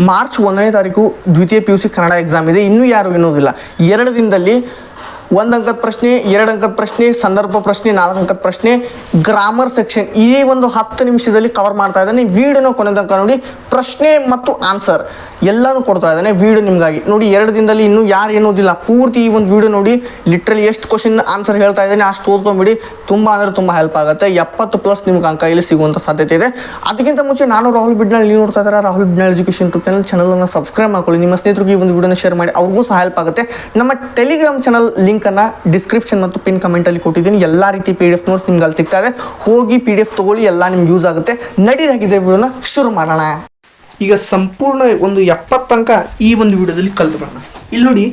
March ಒಂದನೇ ತಾರೀಕು ದ್ವಿತೀಯ P U C Kannada exam ಇದೆ. ಇನ್ನೂ ಯಾರು ಎನ್ನುವುದಿಲ್ಲ. ಎರಡು ದಿನದಲ್ಲಿ ಒಂದು ಅಂಕದ ಪ್ರಶ್ನೆ, ಎರಡು ಅಂಕದ ಪ್ರಶ್ನೆ, ಸಂದರ್ಭ ಪ್ರಶ್ನೆ, ನಾಲ್ಕು ಅಂಕದ ಪ್ರಶ್ನೆ ಗ್ರಾಮರ್ ಸೆಕ್ಷನ್ ಈ ಒಂದು ಹತ್ತು ನಿಮಿಷದಲ್ಲಿ ಕವರ್ ಮಾಡ್ತಾ ಇದ್ದಾನೆ. ವಿಡಿಯೋನ ಕೊನೆ ನೋಡಿ. ಪ್ರಶ್ನೆ ಮತ್ತು ಆನ್ಸರ್ ಎಲ್ಲನೂ ಕೊಡ್ತಾ ಇದ್ದಾನೆ ವಿಡಿಯೋ ನಿಮಗಾಗಿ. ನೋಡಿ ಎರಡು ದಿನದಲ್ಲಿ ಇನ್ನೂ ಯಾರು ಎನ್ನುವುದಿಲ್ಲ. ಪೂರ್ತಿ ಈ ಒಂದು ವಿಡಿಯೋ ನೋಡಿ. ಲಿಟ್ರಲಿ ಎಷ್ಟು ಕ್ವಶನ್ ಆನ್ಸರ್ ಹೇಳ್ತಾ ಇದ್ದಾನೆ ಅಷ್ಟು ಓದ್ಕೊಂಬಿಡಿ ತುಂಬ ಅಂದರೆ ತುಂಬ ಹೆಲ್ಪ್ ಆಗುತ್ತೆ. ಎಪ್ಪತ್ತು ಪ್ಲಸ್ ನಿಮ್ಗೆ ಅಂಕ ಇಲ್ಲಿ ಸಿಗುವಂಥ ಸಾಧ್ಯತೆ ಇದೆ. ಅದಕ್ಕಿಂತ ಮುಂಚೆ ನಾನು ರಾಹುಲ್ ಬಿಡ್ನಾಳ್ ನೀವು ನೋಡ್ತಾ ಇದ್ದಾರೆ Rahul Bidnal education YouTube channel ಚಾನಲನ್ನು ಸಬ್ಸ್ಕ್ರೈಬ್ ಮಾಡ್ಕೊಳ್ಳಿ. ನಿಮ್ಮ ಸ್ನೇಹಿತರಿಗೆ ಈ ಒಂದು ವಿಡಿಯೋನ ಶೇರ್ ಮಾಡಿ. ಅವ್ರಿಗೂ ಸಹ ಹೆಲ್ಪ್ ಆಗುತ್ತೆ. ನಮ್ಮ ಟೆಲಿಗ್ರಾಮ್ ಚಾನಲ್ ಲಿಂಕನ್ನು ಡಿಸ್ಕ್ರಿಪ್ಷನ್ ಮತ್ತು ಪಿನ್ ಕಮೆಂಟಲ್ಲಿ ಕೊಟ್ಟಿದ್ದೀನಿ. ಎಲ್ಲ ರೀತಿ ಪಿ ಡಿ ಎಫ್ ನೋಟ್ಸ್ ನಿಮ್ಗೆ ಅಲ್ಲಿ ಸಿಗ್ತಾ ಇದೆ. ಹೋಗಿ ಪಿ ಡಿ ಎಫ್ ತೊಗೊಳ್ಳಿ, ಎಲ್ಲ ನಿಮ್ಗೆ ಯೂಸ್ ಆಗುತ್ತೆ. ನಡೀರಿ ಹಾಕಿದ್ರೆ ವಿಡಿಯೋನ ಶುರು ಮಾಡೋಣ. ಈಗ ಸಂಪೂರ್ಣ ಒಂದು ಎಪ್ಪತ್ತು ಅಂಕ ಈ ಒಂದು ವಿಡಿಯೋದಲ್ಲಿ ಕಲ್ತ್ಕೊಳ್ಳೋಣ ಇಲ್ಲಿ ನೋಡಿ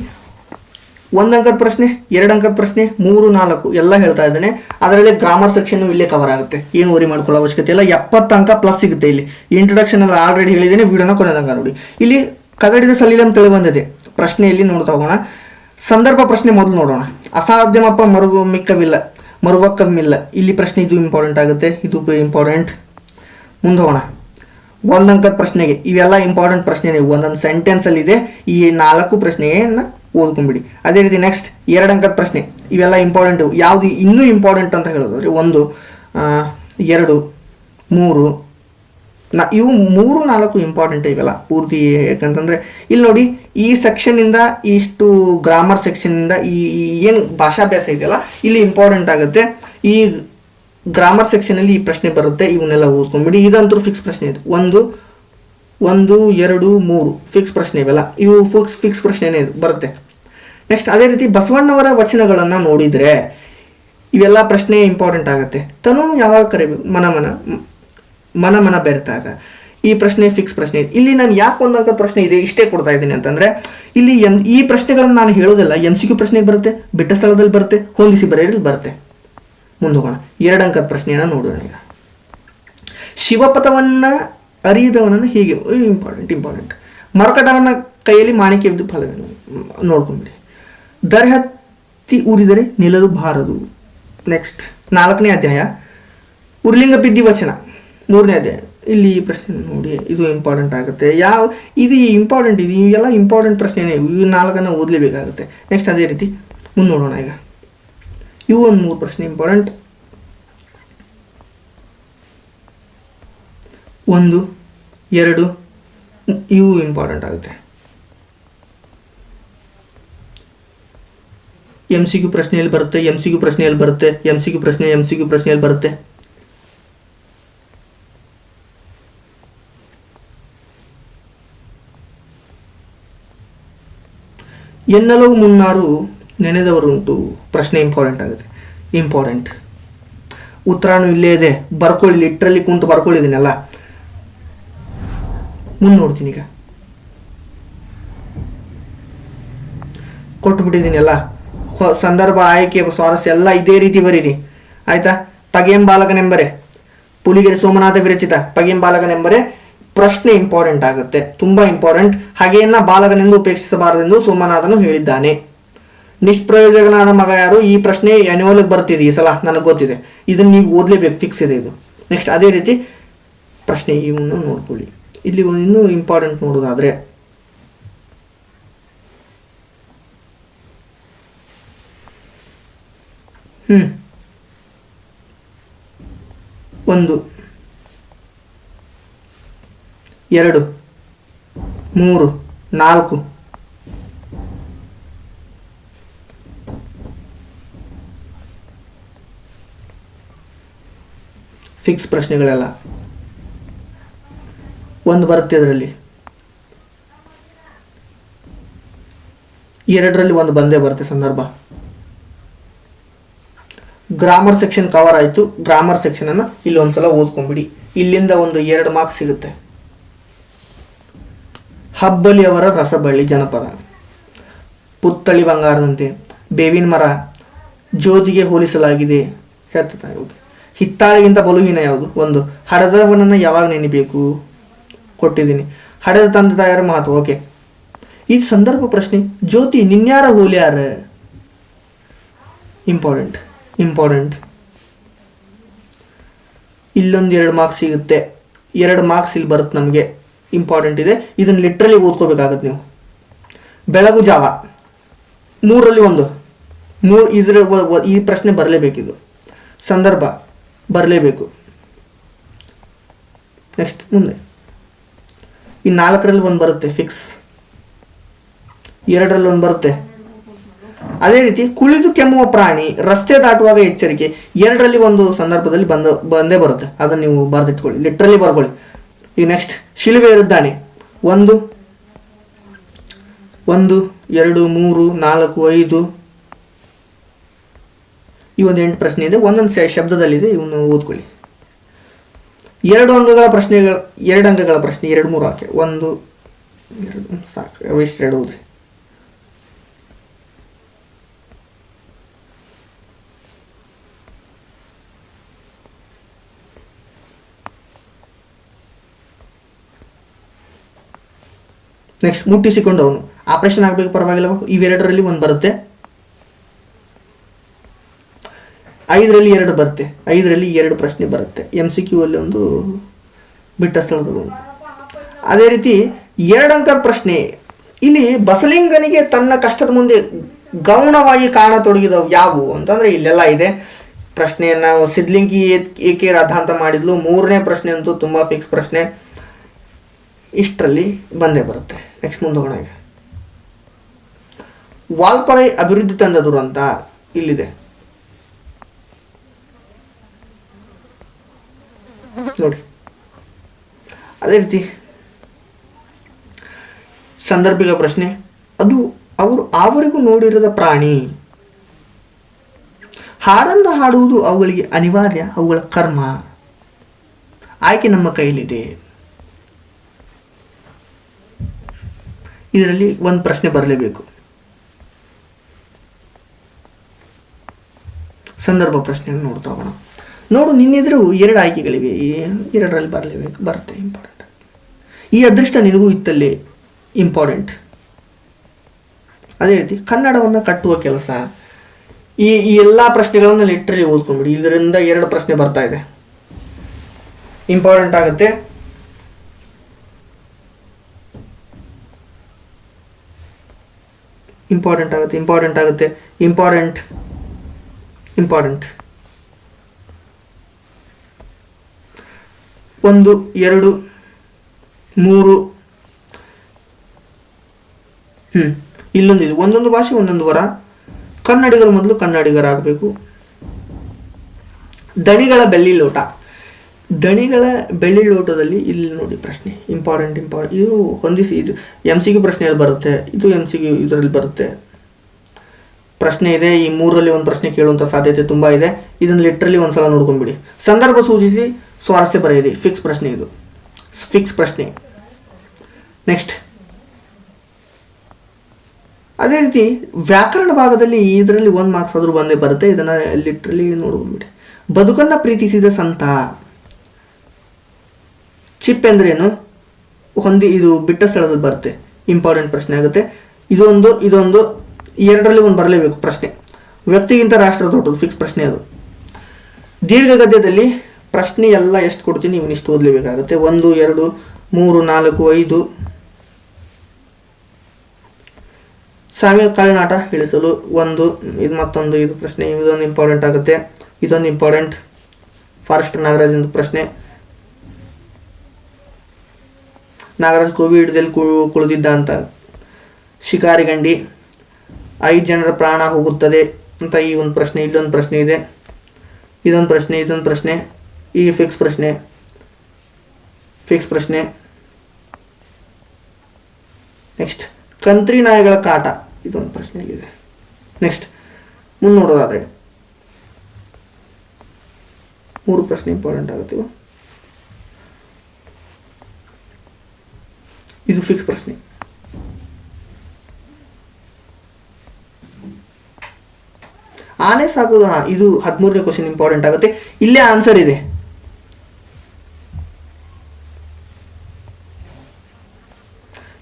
ಒಂದು ಅಂಕದ ಪ್ರಶ್ನೆ ಎರಡು ಅಂಕದ ಪ್ರಶ್ನೆ, ಮೂರು, ನಾಲ್ಕು ಎಲ್ಲ ಹೇಳ್ತಾ ಇದ್ದಾನೆ. ಅದರಲ್ಲಿ ಗ್ರಾಮರ್ ಸೆಕ್ಷನ್ ಇಲ್ಲೇ ಕವರ್ ಆಗುತ್ತೆ. ಏನು ವರಿ ಮಾಡ್ಕೊಳ್ಳೋ ಅವಶ್ಯಕತೆ ಇಲ್ಲ. ಎಪ್ಪತ್ತು ಅಂಕ ಪ್ಲಸ್ ಸಿಗುತ್ತೆ ಇಲ್ಲಿ. ಇಂಟ್ರೊಡಕ್ಷನ್ ಅಲ್ಲಿ ಆಲ್ರೆಡಿ ಹೇಳಿದ್ದೇನೆ, ವಿಡಿಯೋನ ಕೊನೆದಂಗ ನೋಡಿ. ಇಲ್ಲಿ ಕಗಡಿದ ಸಲೀಲ ಅಂತ ತಿಳಿ ಬಂದಿದೆ. ಪ್ರಶ್ನೆಯಲ್ಲಿ ನೋಡ್ತಾ ಹೋಗೋಣ. ಸಂದರ್ಭ ಪ್ರಶ್ನೆ ಮೊದಲು ನೋಡೋಣ. ಅಸಾಧ್ಯಮಪ್ಪ ಮರುಗು ಮಿಕ್ಕವಿಲ್ಲ ಮರುವಕ್ಕಮ್ಮಿಲ್ಲ ಇಲ್ಲಿ ಪ್ರಶ್ನೆ ಇದು ಇಂಪಾರ್ಟೆಂಟ್ ಆಗುತ್ತೆ, ಇದು ಇಂಪಾರ್ಟೆಂಟ್ ಮುಂದೆ ಹೋಗೋಣ. ಒಂದಂಕದ ಪ್ರಶ್ನೆಗೆ, ಇವೆಲ್ಲ ಇಂಪಾರ್ಟೆಂಟ್ ಪ್ರಶ್ನೆ ಒಂದೊಂದು ಸೆಂಟೆನ್ಸಲ್ಲಿದೆ ಈ ನಾಲ್ಕು ಪ್ರಶ್ನೆಯನ್ನು ಓದ್ಕೊಂಬಿಡಿ ಅದೇ ರೀತಿ ನೆಕ್ಸ್ಟ್ ಎರಡು ಅಂಕದ ಪ್ರಶ್ನೆ. ಇವೆಲ್ಲ ಇಂಪಾರ್ಟೆಂಟು ಯಾವುದು ಇನ್ನೂ ಇಂಪಾರ್ಟೆಂಟ್ ಅಂತ ಹೇಳೋದು. ಒಂದು ಎರಡು, ಮೂರು, ನಾ, ಇವು ಮೂರು, ನಾಲ್ಕು ಇಂಪಾರ್ಟೆಂಟ್ ಇವೆಲ್ಲ ಪೂರ್ತಿ. ಯಾಕಂತಂದರೆ ಇಲ್ಲಿ ನೋಡಿ, ಈ ಸೆಕ್ಷನಿಂದ ಇಷ್ಟು ಗ್ರಾಮರ್ ಸೆಕ್ಷನಿಂದ ಈ ಏನು ಭಾಷಾಭ್ಯಾಸ ಇದೆಯಲ್ಲ, ಇಲ್ಲಿ ಇಂಪಾರ್ಟೆಂಟ್ ಆಗುತ್ತೆ. ಈ ಗ್ರಾಮರ್ ಸೆಕ್ಷನಲ್ಲಿ ಈ ಪ್ರಶ್ನೆ ಬರುತ್ತೆ. ಇವನ್ನೆಲ್ಲ ಓದ್ಕೊಂಬಿಡಿ ಇದಂತೂ ಫಿಕ್ಸ್ ಪ್ರಶ್ನೆ ಇದೆ. ಒಂದು ಒಂದು, ಎರಡು, ಮೂರು ಫಿಕ್ಸ್ ಪ್ರಶ್ನೆ ಇವೆಲ್ಲ. ಇವು ಫಿಕ್ಸ್ ಫಿಕ್ಸ್ ಪ್ರಶ್ನೆನೇ ಬರುತ್ತೆ. ನೆಕ್ಸ್ಟ್ ಅದೇ ರೀತಿ ಬಸವಣ್ಣವರ ವಚನಗಳನ್ನು ನೋಡಿದರೆ ಇವೆಲ್ಲ ಪ್ರಶ್ನೆ ಇಂಪಾರ್ಟೆಂಟ್ ಆಗುತ್ತೆ. ತನು ಯಾವಾಗ ಕರಿಬೇಕು ಮನ ಮನ ಮನ ಮನ ಬೆರೆತಾಗ. ಈ ಪ್ರಶ್ನೆ ಫಿಕ್ಸ್ ಪ್ರಶ್ನೆ. ಇದೆ ಇಲ್ಲಿ ನಾನು ಯಾಕೆ ಒಂದಂಥ ಪ್ರಶ್ನೆ ಇದೆ ಇಷ್ಟೇ ಕೊಡ್ತಾ ಇದ್ದೀನಿ ಅಂತಂದರೆ ಇಲ್ಲಿ ಎನ್ ಈ ಪ್ರಶ್ನೆಗಳನ್ನು ನಾನು ಹೇಳೋದಿಲ್ಲ ಎಂ ಸಿ ಕ್ಯೂ ಪ್ರಶ್ನೆಗೆ ಬರುತ್ತೆ ಬಿಟ್ಟ ಸ್ಥಳದಲ್ಲಿ ಬರುತ್ತೆ ಹೊಂದಿಸಿ ಬರೆಯಲ್ಲಿ ಬರುತ್ತೆ. ಮುಂದೋಗೋಣ. ಎರಡು ಅಂಕದ ಪ್ರಶ್ನೆಯನ್ನು ನೋಡೋಣ ಈಗ. ಶಿವಪಥವನ್ನು ಅರಿಯದವನನ್ನು ಹೀಗೆ ಇಂಪಾರ್ಟೆಂಟ್ ಇಂಪಾರ್ಟೆಂಟ್ ಮರಕಟವನ ಕೈಯಲ್ಲಿ ಮಾಣಿಕ್ಯ ಫಲವೇನು? ಮ್, ದರ್ಹತ್ತಿ ಉರಿದರೆ ನಿಲ್ಲಲು ಬಾರದು. ನೆಕ್ಸ್ಟ್ ನಾಲ್ಕನೇ ಅಧ್ಯಾಯ. ಉರ್ಲಿಂಗ ಬಿದ್ದಿ ವಚನ ಮೂರನೇ ಅಧ್ಯಾಯ. ಇಲ್ಲಿ ಪ್ರಶ್ನೆ ನೋಡಿ, ಇದು ಇಂಪಾರ್ಟೆಂಟ್ ಆಗುತ್ತೆ. ಯಾವ, ಇದು ಇಂಪಾರ್ಟೆಂಟ್ ಇದು ಇವೆಲ್ಲ ಇಂಪಾರ್ಟೆಂಟ್ ಪ್ರಶ್ನೆನೇ. ಇವು ನಾಲ್ಕನ್ನು ಓದಲೇಬೇಕಾಗುತ್ತೆ. ನೆಕ್ಸ್ಟ್ ಅದೇ ರೀತಿ ಮುಂದೆ ನೋಡೋಣ ಈಗ. ಇವು ಒಂದು ಮೂರು ಪ್ರಶ್ನೆ ಇಂಪಾರ್ಟೆಂಟ್ ಒಂದು, ಎರಡು, ಇವು ಇಂಪಾರ್ಟೆಂಟ್ ಆಗುತ್ತೆ. ಎಂ ಸಿ ಕ್ಯೂ ಪ್ರಶ್ನೆಯಲ್ಲಿ ಬರುತ್ತೆ ಎಂ ಸಿ ಕ್ಯೂ ಪ್ರಶ್ನೆಯಲ್ಲಿ ಬರುತ್ತೆ ಎಂ ಸಿ ಕ್ಯೂ ಪ್ರಶ್ನೆ ಎಂ ಸಿ ಕ್ಯೂ ಪ್ರಶ್ನೆಯಲ್ಲಿ ಬರುತ್ತೆ. ಎನ್ನಲು ಮುನ್ನಾರು ನೆನೆದವರುಂಟು, ಪ್ರಶ್ನೆ ಇಂಪಾರ್ಟೆಂಟ್ ಆಗುತ್ತೆ. ಇಂಪಾರ್ಟೆಂಟ್ ಉತ್ತರಾನು ಇಲ್ಲೇ ಇದೆ. ಬರ್ಕೊಳ್ಳಿ ಲಿಟ್ರಲ್ಲಿ ಕುಂತು ಬರ್ಕೊಳ್ಳಿದ್ದೀನಲ್ಲ ಮುಂದೆ ನೋಡ್ತೀನಿ ಈಗ. ಕೊಟ್ಬಿಟ್ಟಿದ್ದೀನಲ್ಲ ಹೊ- ಸಂದರ್ಭ, ಆಯ್ಕೆ, ಸ್ವಾರಸ್ಯ ಎಲ್ಲ ಇದೇ ರೀತಿ ಬರೀರಿ. ಆಯ್ತಾ? ಪಗೇಂ ಬಾಲಕನೆಂಬರೆ ಪುಲಿಗೆರೆ ಸೋಮನಾಥ ವಿರಚಿತ ಪಗೇಂ ಬಾಲಕನೆಂಬರೆ ಪ್ರಶ್ನೆ ಇಂಪಾರ್ಟೆಂಟ್ ಆಗುತ್ತೆ. ತುಂಬಾ ಇಂಪಾರ್ಟೆಂಟ್ ಹಾಗೆಯನ್ನ ಬಾಲಕನೆಂದು ಉಪೇಕ್ಷಿಸಬಾರದೆಂದು ಸೋಮನಾಥನು ಹೇಳಿದ್ದಾನೆ. ನಿಷ್ಪ್ರಯೋಜಕನಾದ ಮಗ ಯಾರು? ಈ ಪ್ರಶ್ನೆ ಅನ್ಯುವಲ್ಗೆ ಬರ್ತಿದೆ ಈ ಸಲ, ನನಗೆ ಗೊತ್ತಿದೆ. ಇದನ್ನ ನೀವು ಓದಲೇಬೇಕು ಫಿಕ್ಸ್ ಇದೆ ಇದು. ನೆಕ್ಸ್ಟ್ ಅದೇ ರೀತಿ ಪ್ರಶ್ನೆ ಇವನ್ನು ನೋಡ್ಕೊಳ್ಳಿ. ಇಲ್ಲಿ ಇನ್ನೂ ಇಂಪಾರ್ಟೆಂಟ್ ನೋಡೋದಾದ್ರೆ ಒಂದು. ಎರಡು. ಮೂರು. ನಾಲ್ಕು. ಫಿಕ್ಸ್ ಪ್ರಶ್ನೆಗಳೆಲ್ಲ. ಒಂದು ಬರುತ್ತೆ ಅದರಲ್ಲಿ ಎರಡರಲ್ಲಿ ಒಂದು ಬಂದೇ ಬರುತ್ತೆ ಸಂದರ್ಭ. ಗ್ರಾಮರ್ ಸೆಕ್ಷನ್ ಕವರ್ ಆಯಿತು. ಗ್ರಾಮರ್ ಸೆಕ್ಷನನ್ನು ಇಲ್ಲಿ ಒಂದ್ಸಲ ಓದ್ಕೊಂಬಿಡಿ ಇಲ್ಲಿಂದ ಒಂದು ಎರಡು ಮಾರ್ಕ್ಸ್ ಸಿಗುತ್ತೆ. ಹಬ್ಬಲಿ ಅವರ ರಸಬಳ್ಳಿ ಜನಪದ. ಪುತ್ತಳಿ ಬಂಗಾರದಂತೆ. ಬೇವಿನ ಮರ ಜ್ಯೋತಿಗೆ ಹೋಲಿಸಲಾಗಿದೆ. ಹೇಳ್ತಾ ಓಕೆ ಹಿತ್ತಾಳೆಗಿಂತ ಬಲುಹೀನ ಯಾವುದು? ಒಂದು. ಹಡದವನನ್ನು ಯಾವಾಗ ನೆನಿಬೇಕು? ಕೊಟ್ಟಿದ್ದೀನಿ. ಹಡದ ತಂದೆ ತಾಯರ ಮಾತು ಓಕೆ ಈ ಸಂದರ್ಭ ಪ್ರಶ್ನೆ, ಜ್ಯೋತಿ ನಿನ್ಯಾರ ಹೋಲ್ಯಾರ? ಇಂಪಾರ್ಟೆಂಟ್ ಇಂಪಾರ್ಟೆಂಟ್ ಇಲ್ಲೊಂದು ಎರಡು ಮಾರ್ಕ್ಸ್ ಸಿಗುತ್ತೆ. ಎರಡು ಮಾರ್ಕ್ಸ್ ಇಲ್ಲಿ ಬರುತ್ತೆ ನಮಗೆ. ಇಂಪಾರ್ಟೆಂಟ್ ಇದೆ. ಇದನ್ನು ಲಿಟ್ರಲಿ ಓದ್ಕೋಬೇಕಾಗತ್ತೆ ನೀವು. ಬೆಳಗು ಜಾವ. ಮೂರರಲ್ಲಿ ಒಂದು. ಮೂರು ಇದರ ಈ ಪ್ರಶ್ನೆ ಬರಲೇಬೇಕಿದು. ಸಂದರ್ಭ ಬರಲೇಬೇಕು. ನೆಕ್ಸ್ಟ್ ಮುಂದೆ. ಈ ನಾಲ್ಕರಲ್ಲಿ ಒಂದು ಬರುತ್ತೆ ಫಿಕ್ಸ್ ಎರಡರಲ್ಲಿ ಒಂದು ಬರುತ್ತೆ. ಅದೇ ರೀತಿ ಕುಳಿತು ಕೆಮ್ಮುವ ಪ್ರಾಣಿ ರಸ್ತೆ ದಾಟುವಾಗ ಎಚ್ಚರಿಕೆ. ಎರಡರಲ್ಲಿ ಒಂದು ಸಂದರ್ಭದಲ್ಲಿ ಬಂದ, ಬಂದೇ ಬರುತ್ತೆ. ಅದನ್ನು ನೀವು ಬರೆದಿಟ್ಕೊಳ್ಳಿ. ಲಿಟ್ರಲಿ ಬರ್ಕೊಳ್ಳಿ. ಈಗ ನೆಕ್ಸ್ಟ್ ಶಿಲುಬೆ ಇರುತ್ತಾನೆ. ಒಂದು ಒಂದು, ಎರಡು, ಮೂರು, ನಾಲ್ಕು, ಐದು. ಈ ಒಂದು ಎಂಟು ಪ್ರಶ್ನೆ ಇದೆ. ಒಂದೊಂದು ಶ- ಶಬ್ದದಲ್ಲಿದೆ. ಇವನ್ನು ಓದ್ಕೊಳ್ಳಿ. ಎರಡು ಅಂಗಗಳ ಪ್ರಶ್ನೆಗಳ, ಎರಡು ಅಂಕಗಳ ಪ್ರಶ್ನೆ. ಎರಡು ಮೂರು ಹಾಕಿ. ಒಂದು, ಎರಡು, ಸಾಕು. ಎಷ್ಟು? ಎರಡು ಓದ್ರಿ. ನೆಕ್ಸ್ಟ್ ಮುಟ್ಟಿಸಿಕೊಂಡು ಅವನು. ಆಪರೇಷನ್ ಆಗಬೇಕು ಪರವಾಗಿಲ್ಲ, ಇವೆರಡರಲ್ಲಿ ಒಂದು ಬರುತ್ತೆ. ಐದರಲ್ಲಿ ಎರಡು ಬರುತ್ತೆ. ಐದರಲ್ಲಿ ಎರಡು ಪ್ರಶ್ನೆ ಬರುತ್ತೆ. ಎಂ ಸಿ ಕ್ಯೂ ಅಲ್ಲಿ ಒಂದು ಬಿಟ್ಟ ಸ್ಥಳದ ಅದೇ ರೀತಿ ಎರಡಂಕ ಪ್ರಶ್ನೆ. ಇಲ್ಲಿ ಬಸಲಿಂಗನಿಗೆ ತನ್ನ ಕಷ್ಟದ ಮುಂದೆ ಗೌಣವಾಗಿ ಕಾಣತೊಡಗಿದವು. ಯಾವುವು ಅಂತಂದ್ರೆ ಇಲ್ಲೆಲ್ಲ ಇದೆ. ಪ್ರಶ್ನೆಯನ್ನು ಸಿದ್ಲಿಂಗಿ ಏಕೆ ರಾಧಾಂತ ಮಾಡಿದ್ಲು? ಮೂರನೇ ಪ್ರಶ್ನೆ ಅಂತೂ ತುಂಬಾ ಫಿಕ್ಸ್ ಪ್ರಶ್ನೆ. ಇಷ್ಟರಲ್ಲಿ ಬಂದೇ ಬರುತ್ತೆ. ನೆಕ್ಸ್ಟ್ ಮುಂದೆ ಹೋಗೋಣ ಈಗ. ವಾಲ್ಪರೈ ಅಭಿವೃದ್ಧಿ ತಂದ ದುರಂತ ಇಲ್ಲಿದೆ. ನೋಡಿ. ಅದೇ ರೀತಿ ಸಂದರ್ಭಿಕ ಪ್ರಶ್ನೆ, ಅದು ಅವರು ಅವರಿಗೂ ನೋಡಿರದ ಪ್ರಾಣಿ. ಹಾಡನ್ನು ಹಾಡುವುದು ಅವುಗಳಿಗೆ ಅನಿವಾರ್ಯ, ಅವುಗಳ ಕರ್ಮ. ಆಯ್ಕೆ ನಮ್ಮ ಕೈಲಿದೆ ಇದರಲ್ಲಿ ಒಂದು ಪ್ರಶ್ನೆ ಬರಲೇಬೇಕು. ಸಂದರ್ಭ ಪ್ರಶ್ನೆಯನ್ನು ನೋಡ್ತಾ ಹೋಗೋಣ. ನೋಡು, ನಿನ್ನೆದುರು ಎರಡು ಆಯ್ಕೆಗಳಿವೆ. ಎರಡರಲ್ಲಿ ಬರಲೇಬೇಕು. ಬರುತ್ತೆ ಇಂಪಾರ್ಟೆಂಟ್ ಈ ಅದೃಷ್ಟ ನಿನಗೂ ಇತ್ತಲ್ಲಿ ಇಂಪಾರ್ಟೆಂಟ್ ಅದೇ ರೀತಿ, ಕನ್ನಡವನ್ನು ಕಟ್ಟುವ ಕೆಲಸ. ಈ ಈ ಎಲ್ಲ ಪ್ರಶ್ನೆಗಳನ್ನು ಲಿಟ್ರಲಿ ಓದ್ಕೊಂಡ್ಬಿಡಿ. ಇದರಿಂದ ಎರಡು ಪ್ರಶ್ನೆ ಬರ್ತಾ ಇದೆ. ಇಂಪಾರ್ಟೆಂಟ್ ಆಗುತ್ತೆ. ಇಂಪಾರ್ಟೆಂಟ್ ಆಗುತ್ತೆ ಇಂಪಾರ್ಟೆಂಟ್ ಆಗುತ್ತೆ. ಇಂಪಾರ್ಟೆಂಟ್ ಇಂಪಾರ್ಟೆಂಟ್ ಒಂದು, ಎರಡು, ಮೂರು, ಹ್ಮ್, ಇಲ್ಲೊಂದು ಇದು. ಒಂದೊಂದು ಭಾಷೆ, ಒಂದೊಂದು ವರ. ಕನ್ನಡಿಗರು ಮೊದಲು ಕನ್ನಡಿಗರಾಗಬೇಕು. ದಣಿಗಳ ಬೆಳ್ಳಿ ಲೋಟ. ದಣಿಗಳ ಬೆಳ್ಳಿ ಲೋಟದಲ್ಲಿ ಇಲ್ಲಿ ನೋಡಿ ಪ್ರಶ್ನೆ ಇಂಪಾರ್ಟೆಂಟ್ ಇಂಪಾರ್ಟೆಂಟ್ ಇದು ಹೊಂದಿಸಿ, ಇದು ಎಂ ಸಿ ಕ್ಯೂ ಪ್ರಶ್ನೆಯಲ್ಲಿ ಬರುತ್ತೆ, ಇದು ಎಂ ಸಿ ಕ್ಯೂ ಇದರಲ್ಲಿ ಬರುತ್ತೆ. ಪ್ರಶ್ನೆ ಇದೆ, ಈ ಮೂರರಲ್ಲಿ ಒಂದು ಪ್ರಶ್ನೆ ಕೇಳುವಂಥ ಸಾಧ್ಯತೆ ತುಂಬ ಇದೆ. ಇದನ್ನು ಲಿಟ್ರಲಿ ಒಂದ್ಸಲ ನೋಡ್ಕೊಂಡ್ಬಿಡಿ ಸಂದರ್ಭ ಸೂಚಿಸಿ, ಸ್ವಾರಸ್ಯ ಬರೆಯಿರಿ. ಫಿಕ್ಸ್ ಪ್ರಶ್ನೆ ಇದು. ಫಿಕ್ಸ್ ಪ್ರಶ್ನೆ. ನೆಕ್ಸ್ಟ್ ಅದೇ ರೀತಿ, ವ್ಯಾಕರಣ ಭಾಗದಲ್ಲಿ ಇದರಲ್ಲಿ ಒಂದು ಮಾರ್ಕ್ಸ್ ಆದರೂ ಬಂದೇ ಬರುತ್ತೆ. ಇದನ್ನು ಲಿಟ್ರಲಿ ನೋಡ್ಕೊಂಡ್ಬಿಡಿ ಬದುಕನ್ನು ಪ್ರೀತಿಸಿದ ಸಂತ. ಚಿಪ್ ಎಂದ್ರೇನು ಹೊಂದಿ ಇದು ಬಿಟ್ಟ ಸ್ಥಳದಲ್ಲಿ ಬರುತ್ತೆ. ಇಂಪಾರ್ಟೆಂಟ್ ಪ್ರಶ್ನೆ ಆಗುತ್ತೆ. ಇದೊಂದು ಇದೊಂದು, ಎರಡರಲ್ಲಿ ಒಂದು ಬರಲೇಬೇಕು ಪ್ರಶ್ನೆ. ವ್ಯಕ್ತಿಗಿಂತ ರಾಷ್ಟ್ರ ದೊಡ್ಡದು ಫಿಕ್ಸ್ ಪ್ರಶ್ನೆ ಅದು. ದೀರ್ಘ ಗದ್ಯದಲ್ಲಿ ಪ್ರಶ್ನೆ ಎಲ್ಲ ಎಷ್ಟು ಕೊಡ್ತೀನಿ ನೀವು ಇಷ್ಟು ಓದಲೇಬೇಕಾಗುತ್ತೆ. ಒಂದು, ಎರಡು, ಮೂರು, ನಾಲ್ಕು, ಐದು. ಸಾಮ್ಯ ಕಾಲಿನಾಟ ಇಳಿಸಲು ಒಂದು, ಇದು ಮತ್ತೊಂದು, ಇದು ಪ್ರಶ್ನೆ. ಇದೊಂದು ಇಂಪಾರ್ಟೆಂಟ್ ಆಗುತ್ತೆ. ಇದೊಂದು ಇಂಪಾರ್ಟೆಂಟ್ ಫಾರೆಸ್ಟ್ ನಾಗರಾಜ್ ಪ್ರಶ್ನೆ. ನಾಗರಾಜ್ ಕೋವಿಡ್ದಲ್ಲಿ ಕು- ಕುಳಿದಿದ್ದ ಅಂತ. ಶಿಕಾರಿಗಂಡಿ ಐದು ಜನರ ಪ್ರಾಣ ಹೋಗುತ್ತದೆ ಅಂತ ಈ ಒಂದು ಪ್ರಶ್ನೆ, ಇಲ್ಲೊಂದು ಪ್ರಶ್ನೆ ಇದೆ. ಇದೊಂದು ಪ್ರಶ್ನೆ ಇದೊಂದು ಪ್ರಶ್ನೆ, ಈ ಫಿಕ್ಸ್ ಪ್ರಶ್ನೆ ಫಿಕ್ಸ್ ಪ್ರಶ್ನೆ. ನೆಕ್ಸ್ಟ್ ಕಂತ್ರಿ ನಾಯಿಗಳ ಕಾಟ. ಇದೊಂದು ಪ್ರಶ್ನೆಯಲ್ಲಿದೆ. ನೆಕ್ಸ್ಟ್ ಮುಂದೆ ನೋಡೋದಾದರೆ, ಮೂರು ಪ್ರಶ್ನೆ ಇಂಪಾರ್ಟೆಂಟ್ ಆಗುತ್ತೆ ಇದು ಫಿಕ್ಸ್ ಪ್ರಶ್ನೆ. ಆನೆ ಸಾಕೋದು ಹಾ ಇದು ಹದಿಮೂರನೇ ಕ್ವಶನ್ ಇಂಪಾರ್ಟೆಂಟ್ ಆಗುತ್ತೆ. ಇಲ್ಲೇ ಆನ್ಸರ್ ಇದೆ.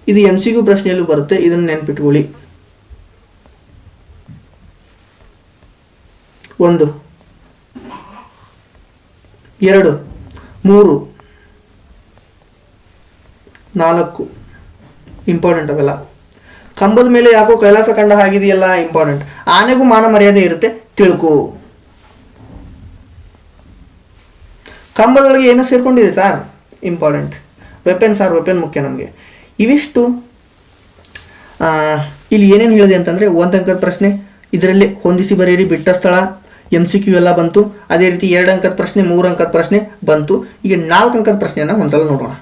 ಇದು ಎಂ ಸಿ ಪ್ರಶ್ನೆಯಲ್ಲೂ ಬರುತ್ತೆ, ಇದನ್ನು ನೆನ್ಪಿಟ್ಕೊಳ್ಳಿ. ಒಂದು. ಎರಡು. ಮೂರು. ನಾಲ್ಕು. ಇಂಪಾರ್ಟೆಂಟ್ ಅವೆಲ್ಲ. ಕಂಬದ ಮೇಲೆ ಯಾಕೋ ಕೈಲಾಸ ಕಂಡ ಹಾಗಿದೆಯಲ್ಲ ಇಂಪಾರ್ಟೆಂಟ್ ಆನೆಗೂ ಮಾನ ಮರ್ಯಾದೆ ಇರುತ್ತೆ, ತಿಳ್ಕೊ. ಕಂಬದೊಳಗೆ ಏನೋ ಸೇರ್ಕೊಂಡಿದೆ sir important weapon sir weapon ಮುಖ್ಯ ನಮಗೆ. ಇವಿಷ್ಟು ಇಲ್ಲಿ ಏನೇನು ಹೇಳಿದೆ ಅಂತಂದರೆ, ಒಂದು ಅಂಕದ ಪ್ರಶ್ನೆ, ಇದರಲ್ಲಿ ಹೊಂದಿಸಿ ಬರೆಯಿರಿ, ಬಿಟ್ಟ ಸ್ಥಳ ಎಂ ಸಿ ಕ್ಯೂ ಎಲ್ಲ ಬಂತು. ಅದೇ ರೀತಿ ಎರಡು ಅಂಕದ ಪ್ರಶ್ನೆ, ಮೂರು ಅಂಕದ ಪ್ರಶ್ನೆ ಬಂತು. ಈಗ ನಾಲ್ಕು ಅಂಕದ ಪ್ರಶ್ನೆಯನ್ನು ಒಂದ್ಸಲ ನೋಡೋಣ.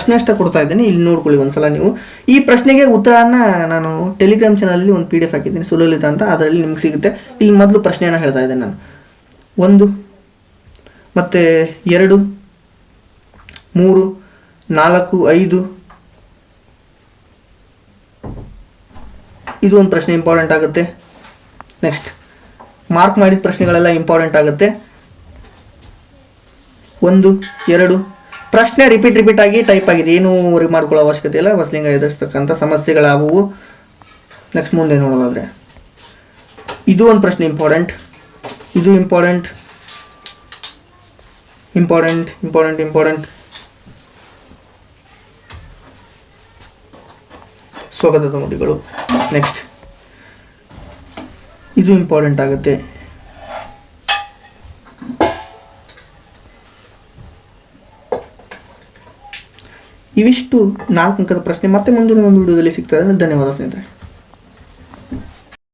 ಪ್ರಶ್ನೆ ಅಷ್ಟೇ ಕೊಡ್ತಾ ಇದ್ದೀನಿ, ಇಲ್ಲಿ ನೋಡ್ಕೊಳ್ಳಿ ಒಂದ್ಸಲ ನೀವು. ಈ ಪ್ರಶ್ನೆಗೆ ಉತ್ತರನ ನಾನು ಟೆಲಿಗ್ರಾಮ್ ಚಾನಲಲ್ಲಿ ಒಂದು ಪಿ ಡಿ ಎಫ್ ಹಾಕಿದ್ದೀನಿ, ಸುಲಲಿತ ಅಂತ, ಅದರಲ್ಲಿ ನಿಮ್ಗೆ ಸಿಗುತ್ತೆ. ಇಲ್ಲಿ ಮೊದಲು ಪ್ರಶ್ನೆಯನ್ನು ಹೇಳ್ತಾ ಇದ್ದೇನೆ ನಾನು. ಒಂದು, ಮತ್ತು ಎರಡು, ಮೂರು, ನಾಲ್ಕು, ಐದು. ಇದು ಒಂದು ಪ್ರಶ್ನೆ ಇಂಪಾರ್ಟೆಂಟ್ ಆಗುತ್ತೆ. ನೆಕ್ಸ್ಟ್ ಮಾರ್ಕ್ ಮಾಡಿದ ಪ್ರಶ್ನೆಗಳೆಲ್ಲ ಇಂಪಾರ್ಟೆಂಟ್ ಆಗುತ್ತೆ. ಒಂದು, ಎರಡು ಪ್ರಶ್ನೆ ರಿಪೀಟ್ ರಿಪೀಟ್ ಆಗಿ ಟೈಪ್ ಆಗಿದೆ. ಏನು ಮಾಡ್ಕೊಳ್ಳೋ ಅವಶ್ಯಕತೆ ಇಲ್ಲ. ಬಸ್ಲಿಂಗ ಎದುರಿಸ್ತಕ್ಕಂಥ ಸಮಸ್ಯೆಗಳಾವುವು ನೆಕ್ಸ್ಟ್ ಮುಂದೆ ನೋಡೋದಾದ್ರೆ. ಇದು ಒಂದು ಪ್ರಶ್ನೆ ಇಂಪಾರ್ಟೆಂಟ್ ಇದು ಇಂಪಾರ್ಟೆಂಟ್ ಇಂಪಾರ್ಟೆಂಟ್ ಇಂಪಾರ್ಟೆಂಟ್ ಇಂಪಾರ್ಟೆಂಟ್ ಸ್ವಾಗತದ ನುಡಿಗಳು ನೆಕ್ಸ್ಟ್ ಇದು ಇಂಪಾರ್ಟೆಂಟ್ ಆಗುತ್ತೆ. ಇವಿಷ್ಟು ನಾಲ್ಕು ಅಂಕದ ಪ್ರಶ್ನೆ ಮತ್ತೆ ಮುಂದಿನ ಒಂದು ವಿಡಿಯೋದಲ್ಲಿ ಸಿಗ್ತದೆ. ಧನ್ಯವಾದ ಸ್ನೇಹಿತರೆ.